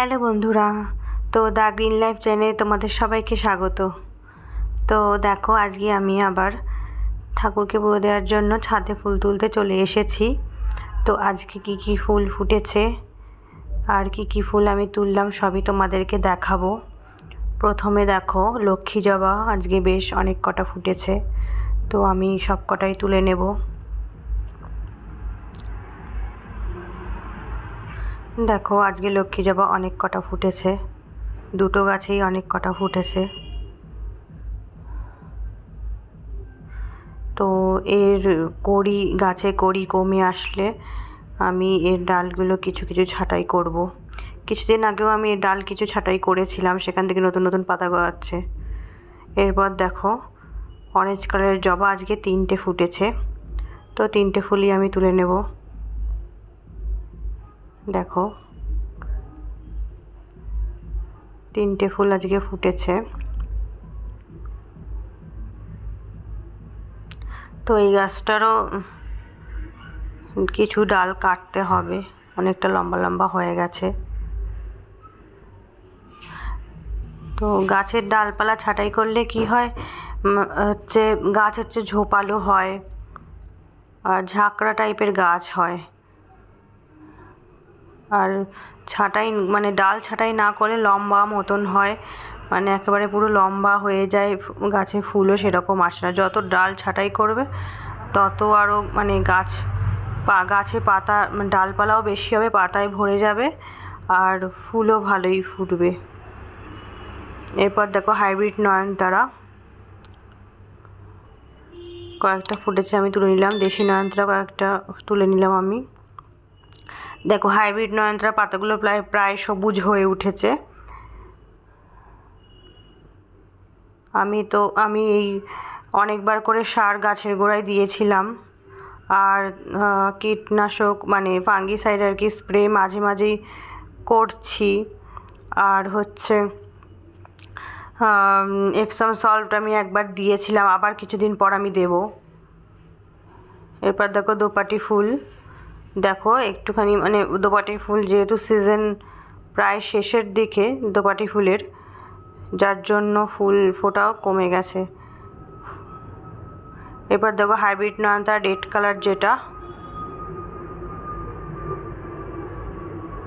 Hello বন্ধুরা, তো the green life চ্যানেলে তোমাদের সবাইকে স্বাগত। তো দেখো, আজকে আমি আবার ঠাকুরকে পুজো দেওয়ার জন্য ছাদে ফুল তুলতে চলে এসেছি। তো আজকে কি কি ফুল ফুটেছে, আর কি কি ফুল আমি তুললাম সবই তোমাদেরকে দেখাবো। প্রথমে দেখো, লক্ষ্মী জবা, আজকে বেশ অনেক কটা ফুটেছে। তো আমি সব কটাই তুলে নেব। দেখো, আজকে লক্ষ্মী জবা অনেক কটা ফুটেছে। দুটো গাছেই অনেক কটা ফুটেছে। তো এর কড়ি, গাছে কড়ি কমে আসলে আমি এর ডালগুলো কিছু কিছু ছাঁটাই করব। কিছুদিন আগেও আমি এর ডাল কিছু ছাঁটাই করেছিলাম, সেখান থেকে নতুন নতুন পাতা গড়াচ্ছে। এরপর দেখো অরেঞ্জ কালারের জবা আজকে তিনটে ফুটেছে। তো তিনটে ফুলই আমি তুলে নেব। দেখো। তিনটে ফুল আজকে ফুটেছে। তো এই গাছটারও কিছু ডাল কাটতে হবে। অনেকটা লম্বা লম্বা হয়ে গেছে। তো গাছের ডালপালা ছাঁটাই করলে কি হয়? হচ্ছে গাছ হচ্ছে ঝোপালো হয়। আর ঝাঁকড়া টাইপের গাছ হয়। আর ছাঁটাই মানে ডাল ছাঁটাই না করলে লম্বা মতন হয়। মানে একেবারে পুরো লম্বা হয়ে যায়, গাছে ফুলও সেরকম আসে না। যত ডাল ছাঁটাই করবে, তত আরও মানে গাছ, পা, গাছে পাতা মানে ডালপালাও বেশি হবে, পাতায় ভরে যাবে আর ফুলও ভালোই ফুটবে। এরপর দেখো হাইব্রিড নয়নতারা। কয়েকটা ফুটেছে, আমি তুলে নিলাম। দেশি নয়নতারা কয়েকটা, তুলে নিলাম আমি। দেখো হাইব্রিড নয়নতারা পাতাগুলো প্রায় প্রায় সবুজ হয়ে উঠেছে। আমি তো, আমি এই অনেকবার করে সার গাছের গোড়ায় দিয়েছিলাম। আর কীটনাশক মানে ফাঙ্গিসাইড আর কি স্প্রে মাঝে মাঝেই করছি। আর হচ্ছে এপসাম সল্ট আমি একবার দিয়েছিলাম, আবার কিছুদিন পর আমি দেব। এরপর দেখো দোপাটি ফুল। দেখো, একটুখানি মানে দোপাটি ফুল যেহেতু সিজন প্রায় শেষের দিকে দোপাটি ফুলের, যার জন্য ফুল ফোটাও কমে গেছে। এবার দেখো হাইব্রিড নয়নতা রেড কালার যেটা,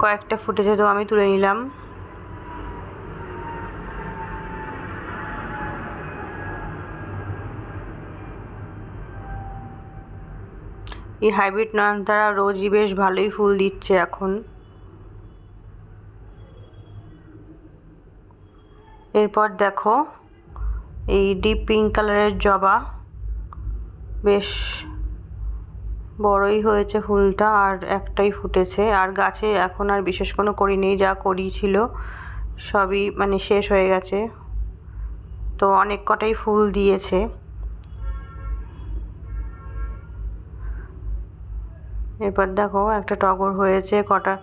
কয়েকটা ফুটেছে তো আমি তুলে নিলাম। এই হাইব্রিড নয়নতারা রোজই বেশ ভালোই ফুল দিচ্ছে এখন। এরপর দেখো, এই ডিপ পিঙ্ক কালারের জবা। বেশ বড়ই হয়েছে ফুলটা আর একটাই ফুটেছে। আর গাছে এখন আর বিশেষ কোনো করি নেই, যা করি ছিল সবই মানে শেষ হয়ে গেছে। তো অনেক কটাই ফুল দিয়েছে। এরপর দেখো একটা টগর হয়েছে, কটা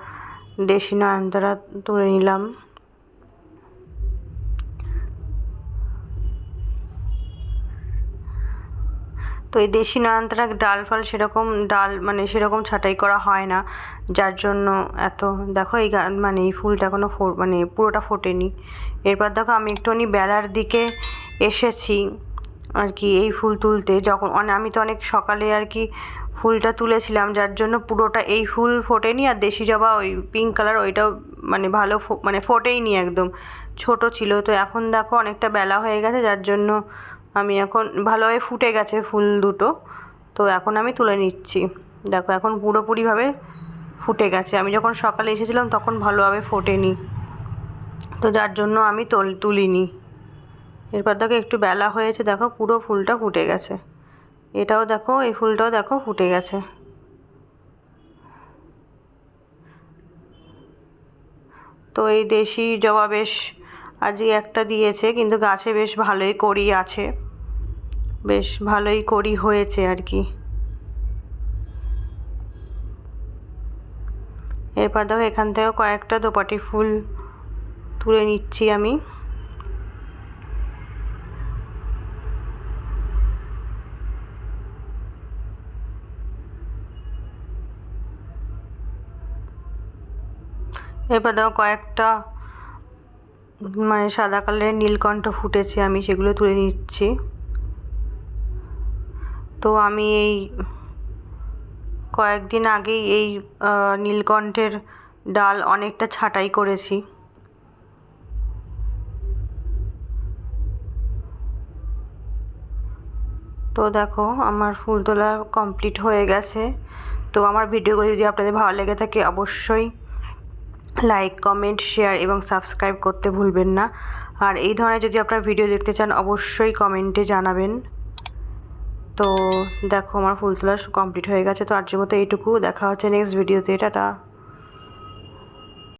দেশি নয়নতারা তুলে নিলাম। তো এই দেশি নয়নতারা ডাল ফাল সেরকম ডাল মানে সেরকম ছাঁটাই করা হয় না, যার জন্য এত, দেখো এই মানে এই ফুলটা এখনও মানে পুরোটা ফোটেনি। এরপর দেখো আমি একটুখানি বেলার দিকে এসেছি আর কি এই ফুল তুলতে, যখন আমি তো অনেক সকালে আর কি ফুলটা তুলেছিলাম, যার জন্য পুরোটা এই ফুল ফোটেনি আর দেশি জবা ওই পিঙ্ক কালার ওইটাও মানে ভালো মানে ফোটেইনি একদম। ছোট ছিল, তো এখন দেখো অনেকটা বেলা হয়ে গেছে, যার জন্য আমি এখন ভালোভাবে ফুটে গেছে ফুল দুটো। তো এখন আমি তুলে নিচ্ছি। দেখো এখন পুরোপুরিভাবে ফুটে গেছে। আমি যখন সকালে এসেছিলাম তখন ভালোভাবে ফোটেনি। তো যার জন্য আমি তুলিনি। এরপর দেখো একটু বেলা হয়েছে, দেখো পুরো ফুলটা ফুটে গেছে। এটাও দেখো, এই ফুলটাও দেখো, ফুটে গেছে। তো এই দেশি জবা বেশ আজই একটা দিয়েছে, কিন্তু গাছে বেশ ভালোই করি আছে। বেশ ভালোই করি হয়েছে আর কি। এরপর দেখো, এখান থেকেও কয়েকটা দোপাটি ফুল তুলে নিচ্ছি আমি। এবার দেখো কয়েকটা মানে সাদা কালারের নীলকণ্ঠ ফুটেছে, আমি সেগুলো তুলে নিচ্ছি। তো আমি এই কয়েকদিন আগেই এই নীলকণ্ঠের ডাল অনেকটা ছাঁটাই করেছি। তো দেখো, আমার ফুল তোলা কমপ্লিট হয়ে গেছে। তো আমার ভিডিওগুলো যদি আপনাদের ভালো লেগে থাকে, অবশ্যই লাইক কমেন্ট শেয়ার এবং সাবস্ক্রাইব করতে ভুলবেন না। আর এই ধরনের যদি আপনার ভিডিও দেখতে চান, অবশ্যই কমেন্টে জানাবেন। তো দেখো, আমার ফুল তোলা কমপ্লিট হয়ে গেছে। তো আজকের মতো এইটুকু। দেখা হচ্ছে নেক্সট ভিডিওতে টাটা।